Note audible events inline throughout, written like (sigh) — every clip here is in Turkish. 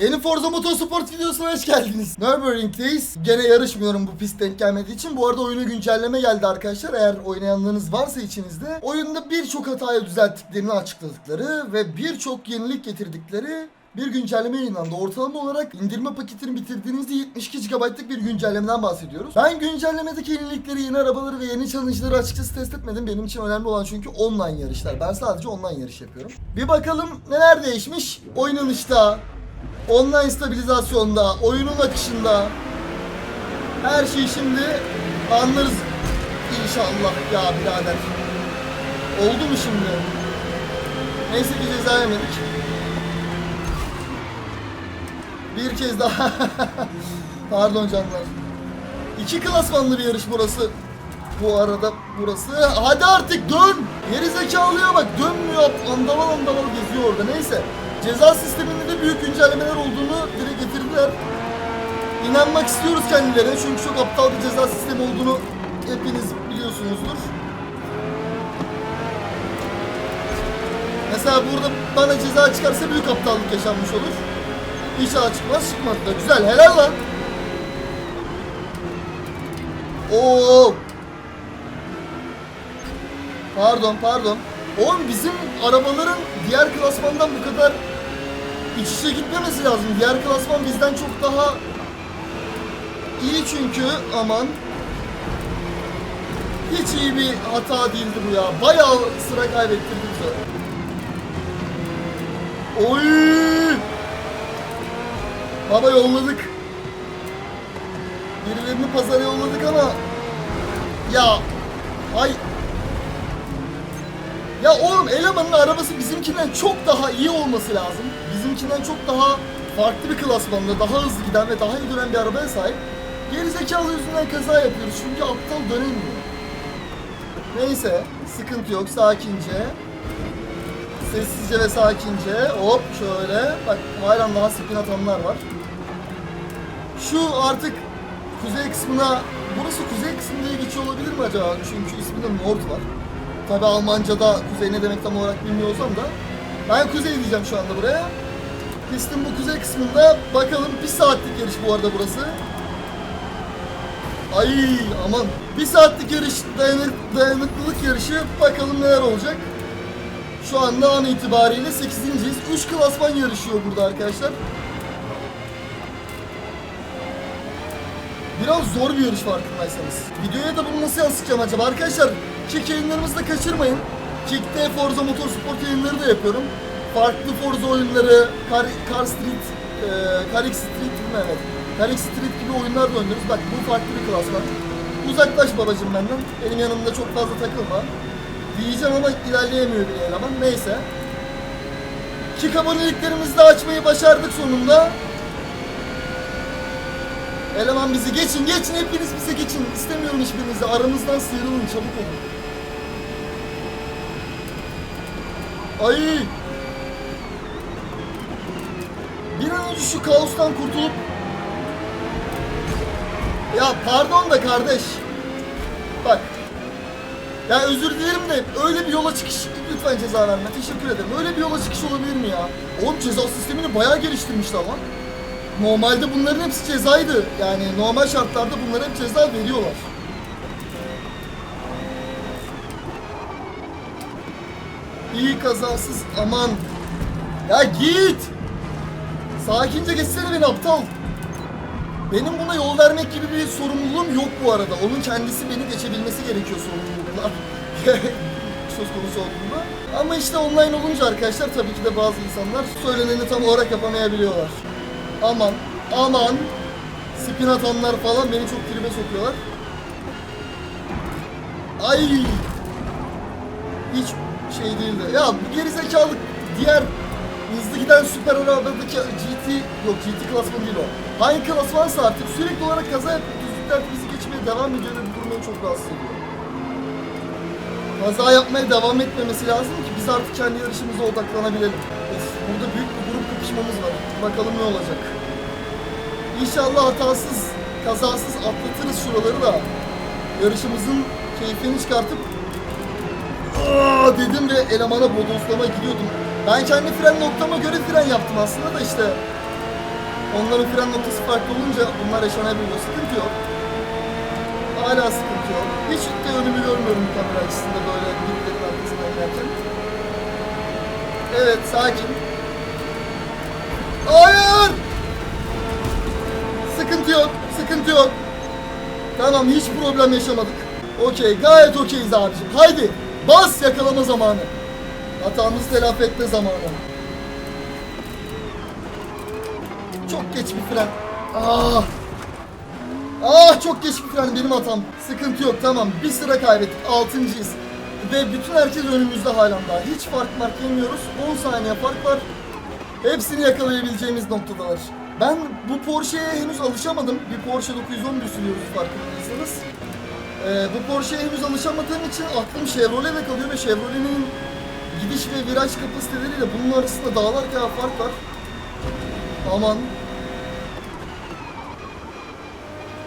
Yeni Forza Motorsport videosuna hoş geldiniz. Nürburgring'deyiz. Gene yarışmıyorum bu pist denk gelmediği için. Bu arada oyuna güncelleme geldi arkadaşlar. Eğer oynayanlarınız varsa içinizde. Oyunda birçok hatayı düzelttiklerini açıkladıkları ve birçok yenilik getirdikleri bir güncelleme yayınlandı. Ortalama olarak indirme paketini bitirdiğinizde 72 GB'lık bir güncellemeden bahsediyoruz. Ben güncellemedeki yenilikleri, yeni arabaları ve yeni challenge'ları açıkçası test etmedim. Benim için önemli olan çünkü online yarışlar. Ben sadece online yarış yapıyorum. Bir bakalım neler değişmiş oynanışta, online stabilizasyonda, oyunun akışında her şeyi şimdi anlarız inşallah ya birader. Oldu mu şimdi? Neyse ki ceza yemedik. Bir kez daha. (laughs) Pardon canlar. İki klasmanlı bir yarış burası. Bu arada burası. Hadi artık dön. Geri zekalıya bak dönmüyor. Andaval andaval geziyor orada. Neyse. Ceza sisteminde de büyük güncellemeler olduğunu dile getirdiler. İnanmak istiyoruz kendilerine çünkü çok aptal bir ceza sistemi olduğunu hepiniz biliyorsunuzdur. Mesela burada bana ceza çıkarsa büyük aptallık yaşanmış olur. İnşallah çıkmaz çıkmadı da. Güzel helal lan. Oo. Pardon pardon. Oğlum bizim arabaların diğer klasmandan bu kadar iç içe gitmemesi lazım. Diğer klasman bizden çok daha iyi çünkü aman. Hiç iyi bir hata değildi bu ya. Bayağı sıra kaybettirdi bize. Oy! Baba yolladık. Birilerini pazara yolladık ama ya ay ya oğlum elemanın arabası bizimkinden çok daha iyi olması lazım. Bizimkinden çok daha farklı bir klasmanda, daha hızlı giden ve daha iyi dönen bir arabaya sahip. Gerizekalı yüzünden kaza yapıyoruz çünkü aptal dönemiyor. Neyse, sıkıntı yok, sakince. Sessizce ve sakince. Hop şöyle. Bak halen daha spin atanlar var. Şu artık kuzey kısmına, burası kuzey kısmı diye geçiyor olabilir mi acaba? Çünkü isminde Nord var. Tabi Almanca'da kuzey ne demek tam olarak bilmiyorsam da. Ben kuzey diyeceğim şu anda buraya. Pistin bu kuzey kısmında bakalım bir saatlik yarış bu arada burası. Ay aman. Bir saatlik yarış dayanık, dayanıklılık yarışı bakalım neler olacak. Şu anda an itibariyle 8.yiz. 3 klasman yarışıyor burada arkadaşlar. Biraz zor bir yarış farkındaysanız. Videoya da bunu nasıl yansıtacağım acaba? Arkadaşlar Kick yayınlarımızı da kaçırmayın. Kick'te Forza Motorsport yayınları da yapıyorum. Farklı Forza oyunları, Car, Car Street, e, Car X Street mi? Evet. Car X Street gibi oyunlar da oynuyoruz. Bak bu farklı bir klasman. Uzaklaş babacım benden. Benim yanımda çok fazla takılma. Diyeceğim ama ilerleyemiyor bir eleman. Neyse. Kick aboneliklerimizi de açmayı başardık sonunda. Eleman bizi geçin geçin hepiniz bize geçin. İstemiyorum hiçbirinizi. Aramızdan sıyrılın çabuk olun. Ay. Bir an önce şu kaostan kurtulup Ya pardon da kardeş. Bak. Ya özür dilerim de öyle bir yola çıkış lütfen ceza verme. Teşekkür ederim. Öyle bir yola çıkış olabilir mi ya? Oğlum ceza sistemini bayağı geliştirmişler lan. Normalde bunların hepsi cezaydı. Yani normal şartlarda bunlara hep ceza veriyorlar. İyi kazasız aman. Ya git. Sakince geçsene beni aptal. Benim buna yol vermek gibi bir sorumluluğum yok bu arada. Onun kendisi beni geçebilmesi gerekiyor sorumlulukla. (laughs) Söz konusu olduğunda. Ama işte online olunca arkadaşlar tabii ki de bazı insanlar söyleneni tam olarak yapamayabiliyorlar. Aman, aman. Spin atanlar falan beni çok tribe sokuyorlar. Ay. Hiç şey değildi. Ya bu gerizekalı diğer hızlı giden süper arabadaki GT yok GT klasmanı değil o. Hangi klasmansa artık sürekli olarak kaza yapıp düzlüklerde bizi geçmeye devam ediyor ve bu durum çok rahatsız ediyor. Kaza yapmaya devam etmemesi lazım ki biz artık kendi yarışımıza odaklanabilelim. Of, burada büyük bir grup kapışmamız var. Bakalım ne olacak. İnşallah hatasız, kazasız atlatırız şuraları da yarışımızın keyfini çıkartıp dedim ve elemana bodoslama gidiyordum. Ben kendi fren noktama göre fren yaptım aslında da işte Onların fren noktası farklı olunca bunlar yaşanabiliyor. Sıkıntı yok. Hala sıkıntı yok. Hiç de önümü görmüyorum kamera açısında böyle birilerinin arkasından inerken. Evet sakin. Hayır! Sıkıntı yok, sıkıntı yok. Tamam hiç problem yaşamadık. Okey gayet okeyiz abicim. Haydi bas yakalama zamanı. Hatamızı telafi etme zamanı. Çok geç bir fren. Ah! Ah çok geç bir fren benim hatam. Sıkıntı yok tamam. Bir sıra kaybettik. Altıncıyız. Ve bütün herkes önümüzde halen daha. Hiç fark mark yemiyoruz. 10 saniye fark var. Hepsini yakalayabileceğimiz noktadalar. Ben bu Porsche'ye henüz alışamadım. Bir Porsche 911 sürüyoruz farkındaysanız. Ee, bu Porsche'ye henüz alışamadığım için aklım Chevrolet'e kalıyor ve Chevrolet'in gidiş ve viraj kapasiteleriyle bunun arasında dağlar kadar fark var. Aman.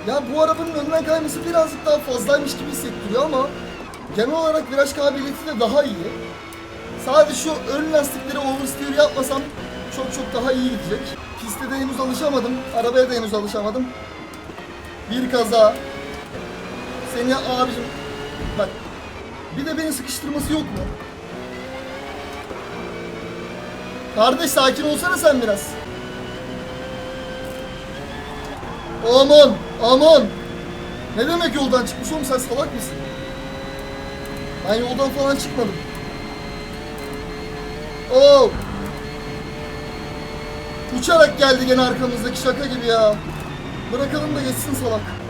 Ya bu arabanın önden kayması birazcık daha fazlaymış gibi hissettiriyor ama genel olarak viraj kabiliyeti de daha iyi. Sadece şu ön lastikleri oversteer yapmasam çok çok daha iyi gidecek. Piste de henüz alışamadım. Arabaya da henüz alışamadım. Bir kaza. Seni abicim bak bir de beni sıkıştırması yok mu? Kardeş sakin olsana sen biraz. Aman aman. Ne demek yoldan çıkmış oğlum sen salak mısın? Ben yoldan falan çıkmadım. Oo. Uçarak geldi gene arkamızdaki şaka gibi ya. Bırakalım da geçsin salak.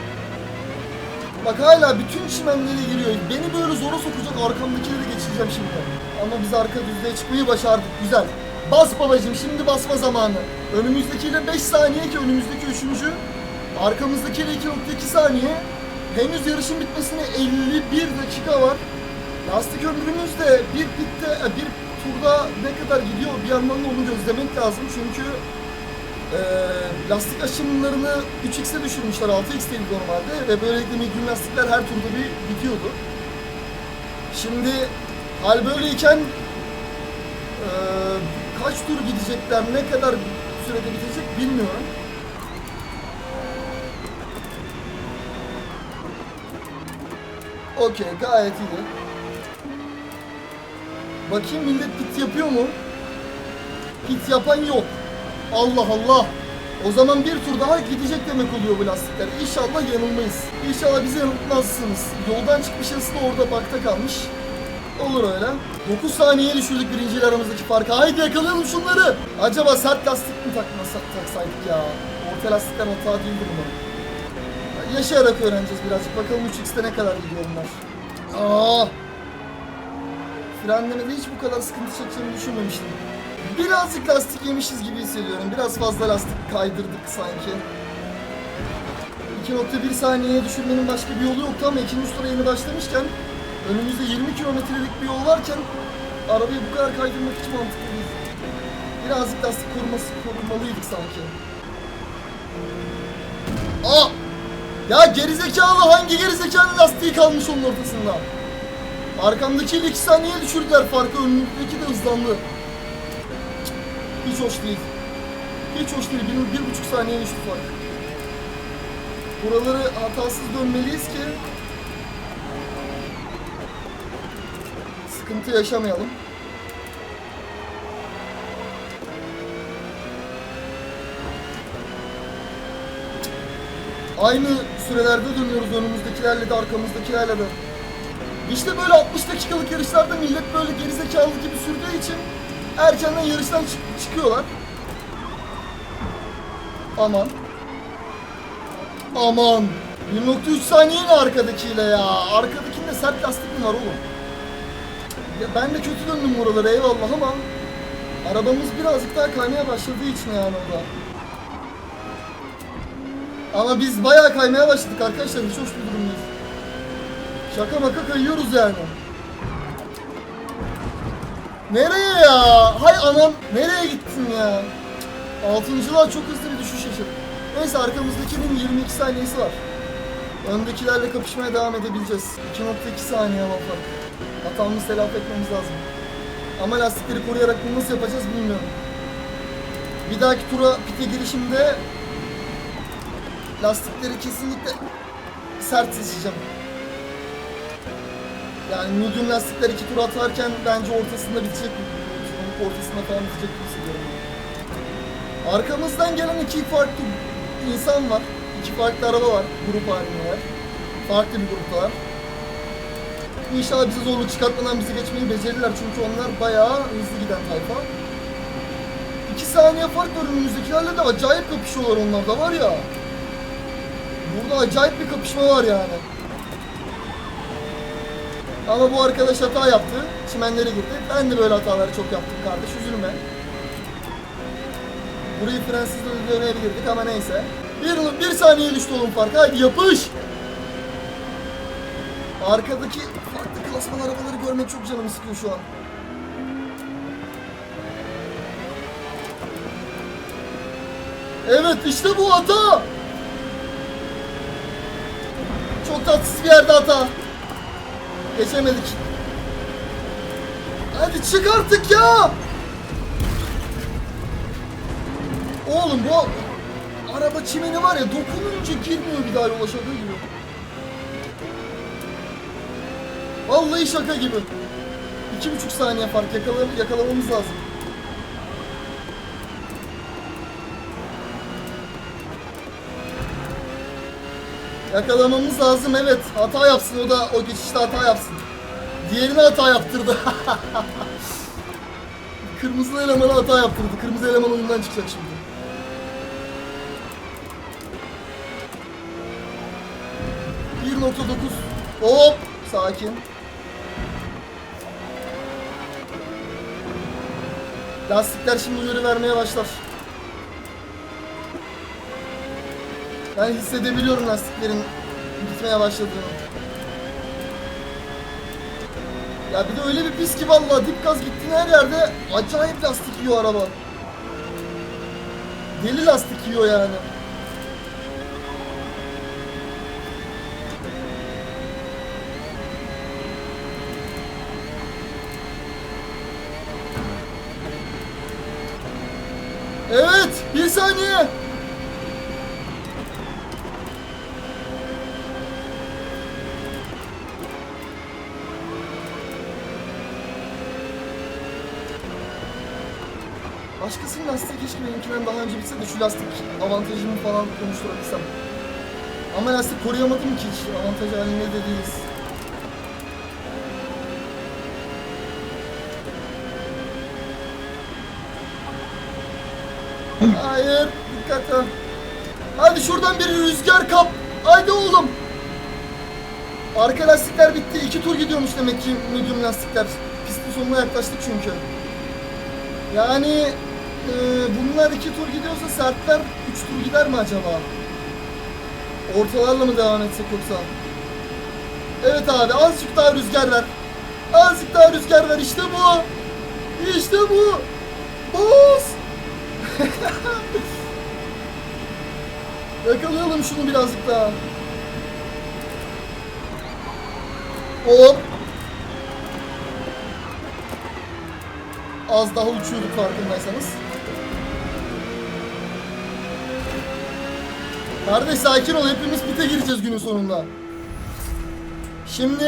Bak hala bütün çimenlere giriyor. Beni böyle zora sokacak arkamdakileri geçireceğim şimdi. Ama biz arka düzlüğe çıkmayı başardık. Güzel. Bas babacım şimdi basma zamanı. Önümüzdekiyle 5 saniye ki önümüzdeki üçüncü. Arkamızdakiyle 2.2 saniye. Henüz yarışın bitmesine 51 dakika var. Lastik ömrümüz de bir pitte, bir turda ne kadar gidiyor bir yandan da onu gözlemek lazım. Çünkü e, lastik aşımlarını 3x'e düşürmüşler 6x'teydi normalde ve böylelikle medium lastikler her turda bir bitiyordu. Şimdi hal böyleyken e, kaç tur gidecekler, ne kadar sürede bitecek bilmiyorum. Okey gayet iyi. Bakayım millet pit yapıyor mu? Pit yapan yok. Allah Allah. O zaman bir tur daha gidecek demek oluyor bu lastikler. İnşallah yanılmayız. İnşallah bizi yanıltmazsınız. Yoldan çıkmış yarısı da orada bakta kalmış. Olur öyle. 9 saniyeye düşürdük birinciyle aramızdaki farkı. Haydi yakalayalım şunları. Acaba sert lastik mi takmasak taksaydık ya? Orta lastikler hata değildir umarım. Yaşayarak öğreneceğiz birazcık. Bakalım 3x'te ne kadar gidiyor bunlar. Aa! Frenlemede hiç bu kadar sıkıntı çekeceğimi düşünmemiştim. Birazcık lastik yemişiz gibi hissediyorum. Biraz fazla lastik kaydırdık sanki. 2.1 saniyeye düşürmenin başka bir yolu yoktu ama ikinci tura yeni başlamışken önümüzde 20 kilometrelik bir yol varken arabayı bu kadar kaydırmak hiç mantıklı değil. Birazcık lastik koruması korumalıydık sanki. Aa! Ya gerizekalı hangi gerizekalı lastiği kalmış onun ortasında? Arkamdakiyle 2 saniye düşürdüler farkı önümdeki de hızlandı. Hiç hoş değil. Hiç hoş değil. Bir, bir buçuk saniye düştü fark. Buraları hatasız dönmeliyiz ki sıkıntı yaşamayalım. Aynı sürelerde dönüyoruz önümüzdekilerle de arkamızdakilerle de. İşte böyle 60 dakikalık yarışlarda millet böyle gerizekalı gibi sürdüğü için erkenden yarıştan çık- çıkıyorlar. Aman. Aman. 1.3 saniye ne arkadakiyle ya? Arkadakinde sert lastik mi var oğlum? Ya ben de kötü döndüm buralara eyvallah ama arabamız birazcık daha kaymaya başladığı için yani o da. Ama biz bayağı kaymaya başladık arkadaşlar. Hiç hoş bir durum değil. Şaka maka kayıyoruz yani. Nereye ya? Hay anam. Nereye gittin ya? Altıncılığa çok hızlı bir düşüş yaşadık. Neyse arkamızdakinin 22 saniyesi var. Öndekilerle kapışmaya devam edebileceğiz. 2.2 saniye ama fark. Hatamızı telafi etmemiz lazım. Ama lastikleri koruyarak bunu nasıl yapacağız bilmiyorum. Bir dahaki tura pite girişimde lastikleri kesinlikle sert seçeceğim. Yani medium lastikler iki tur atarken bence ortasında bitecek. Turun ortasında falan bitecek gibi hissediyorum. Arkamızdan gelen iki farklı insan var. İki farklı araba var. Grup halindeler. Farklı bir gruptalar. İnşallah bize zorluk çıkartmadan bizi geçmeyi becerirler. Çünkü onlar bayağı hızlı giden tayfa. 2 saniye fark var önümüzdekilerle de acayip kapışıyorlar onlar da var ya. Burada acayip bir kapışma var yani. Ama bu arkadaş hata yaptı. Çimenlere girdi. Ben de böyle hataları çok yaptım kardeş. Üzülme. Burayı frensiz de dönebilirdik ama neyse. Bir, bir saniye düştü oğlum fark. Haydi yapış. Arkadaki farklı klasman arabaları görmek çok canımı sıkıyor şu an. Evet işte bu hata. Çok tatsız bir yerde hata. Geçemedik. Hadi çık artık ya. Oğlum bu araba çimeni var ya dokununca girmiyor bir daha yola şaka gibi. Vallahi şaka gibi. İki buçuk saniye fark yakala yakalamamız lazım. Yakalamamız lazım evet. Hata yapsın o da o geçişte hata yapsın. Diğerine hata yaptırdı. (laughs) Kırmızı elemana hata yaptırdı. Kırmızı eleman oyundan çıkacak şimdi. Bir nokta dokuz. Hop. Sakin. Lastikler şimdi uyarı vermeye başlar. Ben hissedebiliyorum lastiklerin gitmeye başladığını. Ya bir de öyle bir pis ki vallahi dip gaz gittiğin her yerde acayip lastik yiyor araba. Deli lastik yiyor yani. Keşke benimkinden daha önce bitse de şu lastik avantajımı falan konuşturabilsem. Ama lastik koruyamadım ki hiç. Avantaj halinde de değiliz. Hayır, dikkat et. Hadi şuradan bir rüzgar kap. Haydi oğlum. Arka lastikler bitti. İki tur gidiyormuş demek ki medium lastikler. Pistin sonuna yaklaştık çünkü. Yani e, bunlar iki tur gidiyorsa sertler üç tur gider mi acaba? Ortalarla mı devam etsek yoksa? Evet abi azıcık daha rüzgar ver. Azıcık daha rüzgar ver işte bu. İşte bu. Boz. (laughs) Yakalayalım şunu birazcık daha. Hop. Az daha uçuyorduk farkındaysanız. Kardeş sakin ol hepimiz pite gireceğiz günün sonunda. Şimdi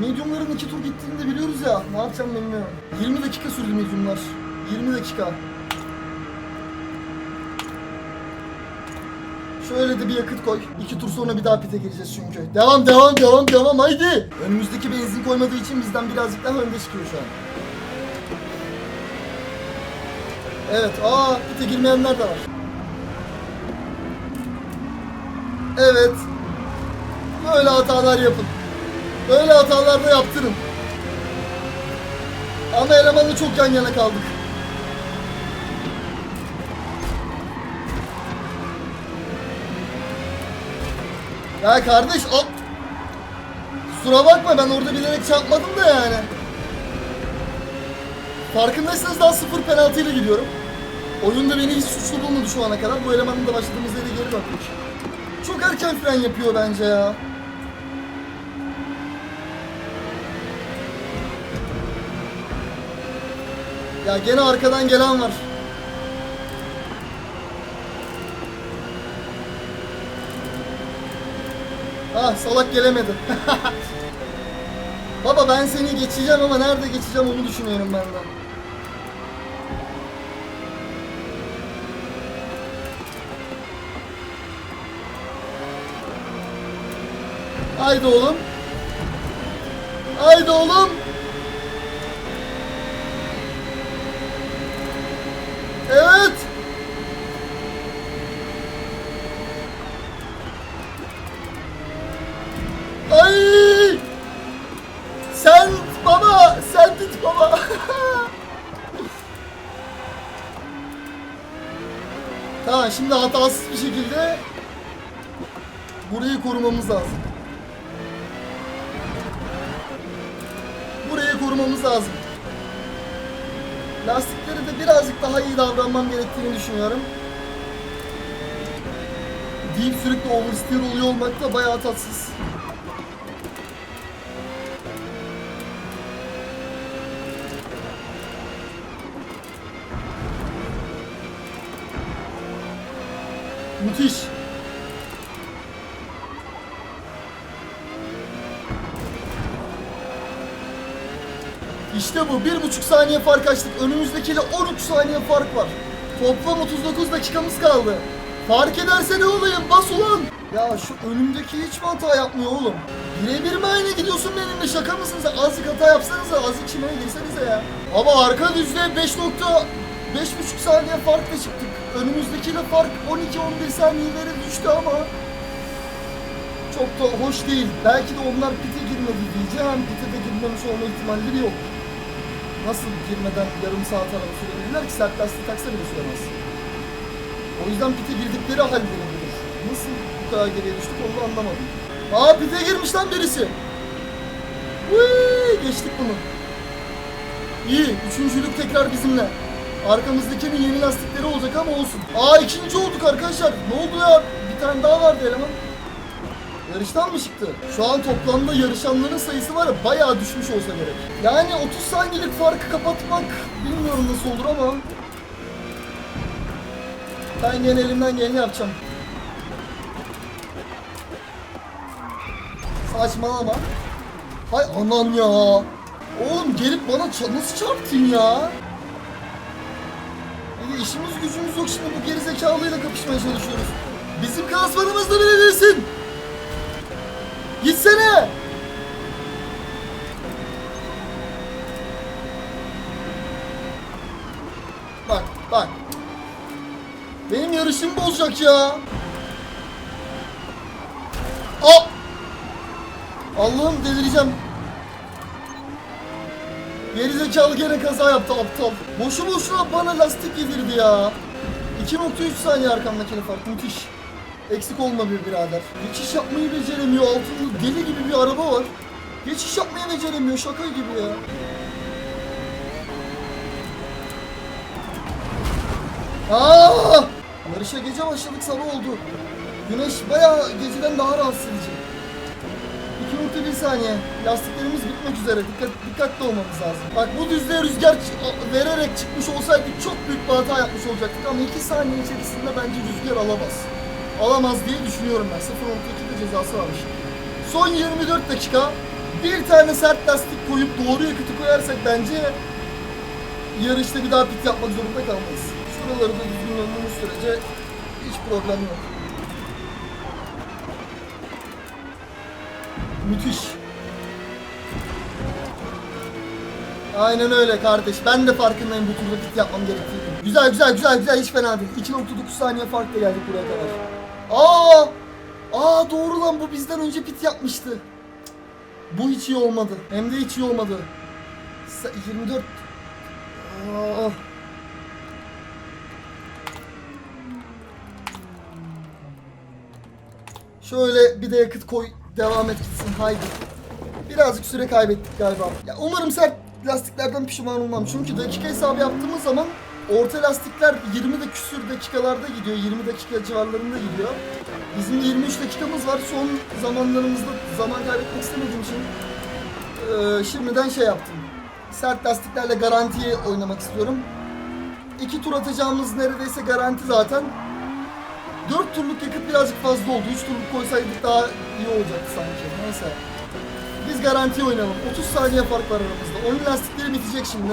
mediumların iki tur gittiğini de biliyoruz ya. Ne yapacağım bilmiyorum. 20 dakika sürdü mediumlar. 20 dakika. Şöyle de bir yakıt koy. İki tur sonra bir daha pite gireceğiz çünkü. Devam devam devam devam haydi. Önümüzdeki benzin koymadığı için bizden birazcık daha önde çıkıyor şu an. Evet. Aa pite girmeyenler de var. Evet. Böyle hatalar yapın. Böyle hatalar da yaptırın. Ama elemanla çok yan yana kaldık. Ya kardeş o... Kusura bakma ben orada bilerek çarpmadım da yani. Farkındaysanız daha sıfır penaltıyla gidiyorum. Oyunda beni hiç suçlu bulmadı şu ana kadar. Bu elemanın da başladığımız yere geri dönmüş çok erken fren yapıyor bence ya. Ya gene arkadan gelen var. Ah salak gelemedi. (laughs) Baba ben seni geçeceğim ama nerede geçeceğim onu düşünüyorum benden. Haydi oğlum. Haydi oğlum. Evet. Ay! Sen baba, sen git baba. (laughs) tamam şimdi hatasız bir şekilde burayı korumamız lazım. Birazcık daha iyi davranmam gerektiğini düşünüyorum. Deyip sürekli oversteer oluyor olmak da bayağı tatsız. İşte bu. Bir buçuk saniye fark açtık. Önümüzdekiyle 13 saniye fark var. Toplam 39 dakikamız kaldı. Fark ederse ne olayım? Bas ulan. Ya şu önümdeki hiç mi hata yapmıyor oğlum? Birebir mi aynı gidiyorsun benimle? Şaka mısın sen? Azıcık hata yapsanıza. Azıcık çimene girsenize ya. Ama arka düzde 5 nokta 5,5 saniye farkla çıktık. Önümüzdekiyle fark 12-11 saniyeleri düştü ama çok da hoş değil. Belki de onlar pite girmedi diyeceğim. Pite de girmemiş olma ihtimalleri yok. Nasıl girmeden yarım saat araba sürebilirler ki sert lastik taksa bile süremez. O yüzden pite girdikleri halledilebilir. Nasıl bu kadar geriye düştük onu anlamadım. Aa pite girmiş lan birisi. Vıy, geçtik bunu. İyi. Üçüncülük tekrar bizimle. Arkamızdakinin yeni lastikleri olacak ama olsun. Aa ikinci olduk arkadaşlar. Ne oldu ya? Bir tane daha vardı eleman. Yarıştan mı çıktı? Şu an toplamda yarışanların sayısı var ya bayağı düşmüş olsa gerek. Yani 30 saniyelik farkı kapatmak bilmiyorum nasıl olur ama ben gene elimden geleni yapacağım. Saçmalama. Hay anan ya. Oğlum gelip bana nasıl çarptın ya? İyi işimiz gücümüz yok şimdi bu gerizekalıyla kapışmaya çalışıyoruz. Bizim klasmanımızda bile değilsin. Gitsene. Bak bak. Benim yarışımı bozacak ya. Aa! Allah'ım delireceğim. Gerizekalı gene kaza yaptı aptal. Boşu boşuna bana lastik yedirdi ya. 2.3 saniye arkamdakine fark müthiş. Eksik olma bir birader. Geçiş yapmayı beceremiyor. Altında deli gibi bir araba var. Geçiş yapmayı beceremiyor. Şaka gibi ya. Aa! Yarışa gece başladık sabah oldu. Güneş bayağı geceden daha rahatsız edici. 2.1 saniye. Lastiklerimiz bitmek üzere. Dikkat, dikkatli olmamız lazım. Bak bu düzlüğe rüzgar vererek çıkmış olsaydık çok büyük bir hata yapmış olacaktık ama 2 saniye içerisinde bence rüzgar alamaz. Alamaz diye düşünüyorum ben. 0.2'de cezası varmış. Son 24 dakika bir tane sert lastik koyup doğru yakıtı koyarsak bence yarışta bir daha pit yapmak zorunda kalmayız. Şuraları da düzgün sürece hiç problem yok. Müthiş. Aynen öyle kardeş. Ben de farkındayım bu turda pit yapmam gerektiğini. Güzel güzel güzel güzel hiç fena değil. 2.9 saniye farkla geldik buraya kadar. Aa! Aa doğru lan bu bizden önce pit yapmıştı. Bu hiç iyi olmadı. Hem de hiç iyi olmadı. Sa- 24 Aa. Şöyle bir de yakıt koy. Devam et gitsin. Haydi. Birazcık süre kaybettik galiba. Ya umarım sert lastiklerden pişman olmam. Çünkü dakika hesabı yaptığımız zaman orta lastikler 20 de küsür dakikalarda gidiyor. 20 dakika civarlarında gidiyor. Bizim de 23 dakikamız var. Son zamanlarımızda zaman kaybetmek istemediğim için eee, şimdiden şey yaptım. Sert lastiklerle garantiye oynamak istiyorum. İki tur atacağımız neredeyse garanti zaten. 4 turluk yakıt birazcık fazla oldu. 3 turluk koysaydık daha iyi olacaktı sanki. Neyse. Biz garanti oynayalım. 30 saniye fark var aramızda. Onun lastikleri bitecek şimdi.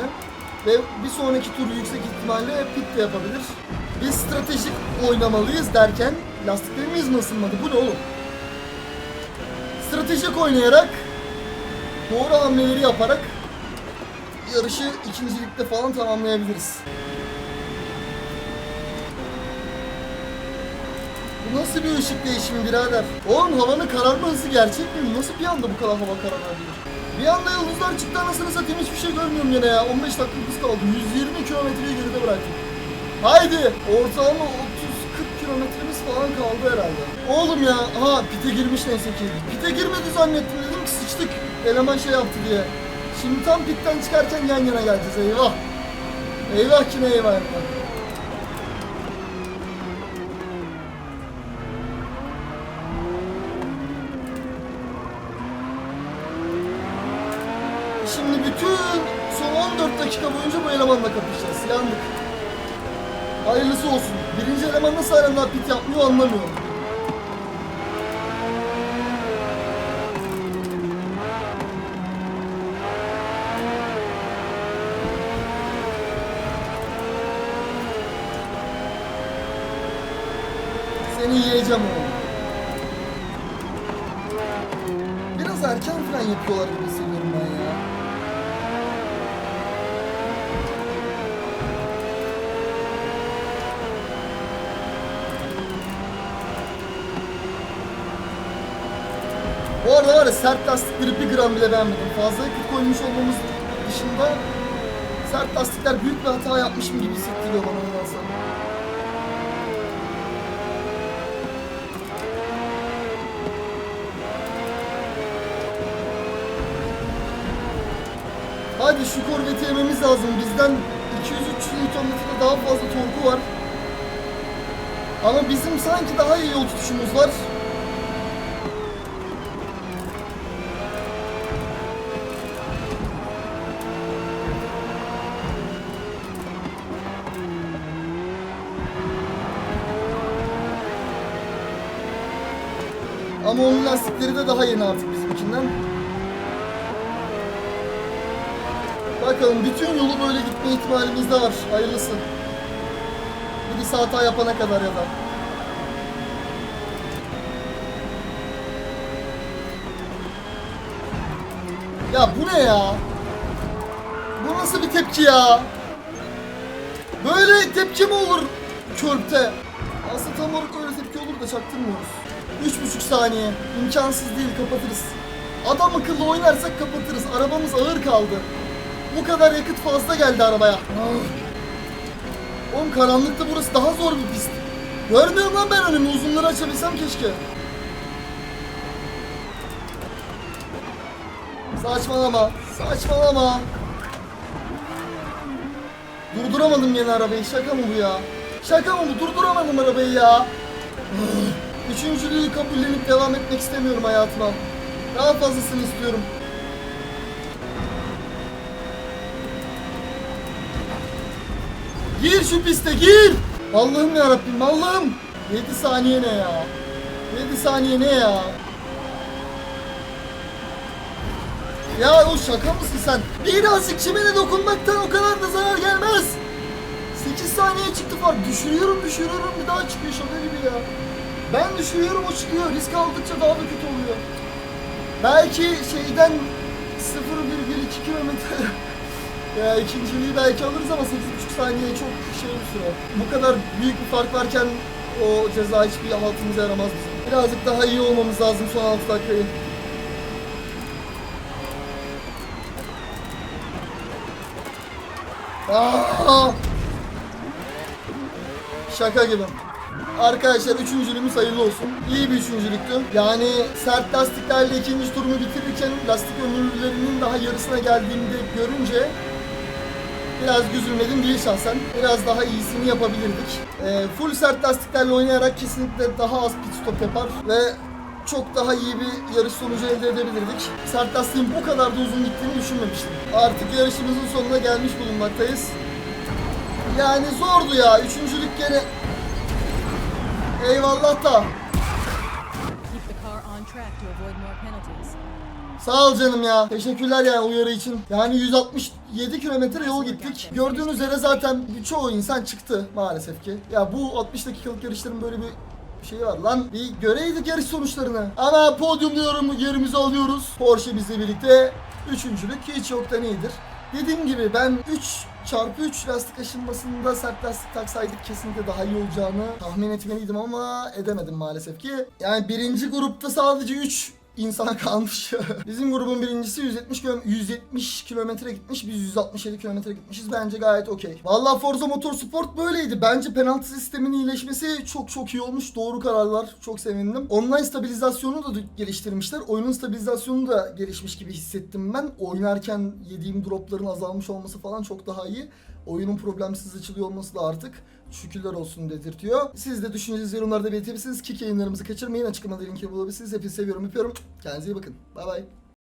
Ve bir sonraki tur yüksek ihtimalle pit de yapabilir. Biz stratejik oynamalıyız derken lastiklerimiz mi ısınmadı? Bu ne oğlum? Stratejik oynayarak doğru hamleleri yaparak yarışı ikincilikte falan tamamlayabiliriz. Bu nasıl bir ışık değişimi birader? Oğlum havanın kararma hızı gerçek mi? Nasıl bir anda bu kadar hava kararabilir? Bir anda yıldızlar çıktı anasını satayım hiçbir şey görmüyorum yine ya. 15 dakikamız kaldı. 120 kilometreyi geride bıraktık. Haydi. Ortalama 30-40 kilometremiz falan kaldı herhalde. Oğlum ya. Ha pite girmiş neyse ki. Pite girmedi zannettim dedim ki sıçtık. Eleman şey yaptı diye. Şimdi tam pitten çıkarken yan yana geleceğiz eyvah. Eyvah kime eyvah eyvah. Yandık. Hayırlısı olsun. Birinci eleman nasıl hala pit yapmıyor anlamıyorum. Seni yiyeceğim oğlum. Biraz erken falan yapıyorlar gibi hissediyorum ben ya. Bu arada var ya sert gram bile beğenmedim. Fazla yakıt koymuş olmamız dışında sert lastikler büyük bir hata yapmışım gibi hissettiriyor bana nedense. Hadi şu korveti yememiz lazım. Bizden 200-300 Nm daha fazla torku var. Ama bizim sanki daha iyi yol tutuşumuz var. Ama onun lastikleri de daha yeni artık bizimkinden. Bakalım bütün yolu böyle gitme ihtimalimiz de var. Hayırlısı. Birisi hata yapana kadar ya da. Ya bu ne ya? Bu nasıl bir tepki ya? Böyle tepki mi olur körpte? Aslında tam olarak öyle tepki olur da çaktırmıyoruz. Üç buçuk saniye. İmkansız değil kapatırız. Adam akıllı oynarsak kapatırız. Arabamız ağır kaldı. Bu kadar yakıt fazla geldi arabaya. Ah. Oğlum karanlıkta burası daha zor bir pist. Görmüyorum lan ben önümü. Uzunları açabilsem keşke. Saçmalama. Saçmalama. Durduramadım yine arabayı. Şaka mı bu ya? Şaka mı bu? Durduramadım arabayı ya. Üçüncülüğü kabullenip devam etmek istemiyorum hayatıma. Daha fazlasını istiyorum. Gir şu piste gir. Allah'ım ya Rabbim Allah'ım. 7 saniye ne ya? 7 saniye ne ya? Ya o şaka mısın sen? Birazcık çimene dokunmaktan o kadar da zarar gelmez. 8 saniye çıktı fark. Düşürüyorum düşürüyorum bir daha çıkıyor şaka gibi ya. Ben düşürüyorum o çıkıyor. Risk aldıkça daha da kötü oluyor. Belki şeyden 0,1 1-2 kilometre (laughs) ya ikinciliği belki alırız ama 8,5 saniye çok şey bir süre. Bu kadar büyük bir fark varken o ceza hiçbir altımıza yaramaz bizim. Birazcık daha iyi olmamız lazım son 6 dakikayı. Aa! Şaka gibi. Arkadaşlar üçüncülüğümüz hayırlı olsun. İyi bir üçüncülüktü. Yani sert lastiklerle ikinci turumu bitirirken lastik ömürlerinin daha yarısına geldiğinde görünce biraz üzülmedim değil şahsen. Biraz daha iyisini yapabilirdik. Ee, full sert lastiklerle oynayarak kesinlikle daha az pit stop yapar ve çok daha iyi bir yarış sonucu elde edebilirdik. Sert lastiğin bu kadar da uzun gittiğini düşünmemiştim. Artık yarışımızın sonuna gelmiş bulunmaktayız. Yani zordu ya. Üçüncülük gene more penalties. Sağ ol canım ya. Teşekkürler yani uyarı için. Yani 167 kilometre yol gittik. Gördüğünüz üzere zaten çoğu insan çıktı maalesef ki. Ya bu 60 dakikalık yarışların böyle bir şey var lan. Bir göreydik yarış sonuçlarını. Ama podyum diyorum yerimizi alıyoruz. Porsche bizle birlikte. Üçüncülük hiç yoktan iyidir. Dediğim gibi ben 3 çarpı 3 lastik aşınmasında sert lastik taksaydık kesinlikle daha iyi olacağını tahmin etmeliydim ama edemedim maalesef ki. Yani birinci grupta sadece 3 insan (laughs) kalmış. (laughs) Bizim grubun birincisi 170 km 170 kilometre gitmiş. Biz 167 kilometre gitmişiz. Bence gayet okey. Vallahi Forza Motorsport böyleydi. Bence penaltı sisteminin iyileşmesi çok çok iyi olmuş. Doğru kararlar. Çok sevindim. Online stabilizasyonu da geliştirmişler. Oyunun stabilizasyonu da gelişmiş gibi hissettim ben. Oynarken yediğim dropların azalmış olması falan çok daha iyi. Oyunun problemsiz açılıyor olması da artık şükürler olsun dedirtiyor. Siz de düşüncenizi yorumlarda belirtebilirsiniz. Kick yayınlarımızı kaçırmayın. Açıklamada linkini bulabilirsiniz. Hepinizi seviyorum, öpüyorum. Kendinize iyi bakın. Bay bay.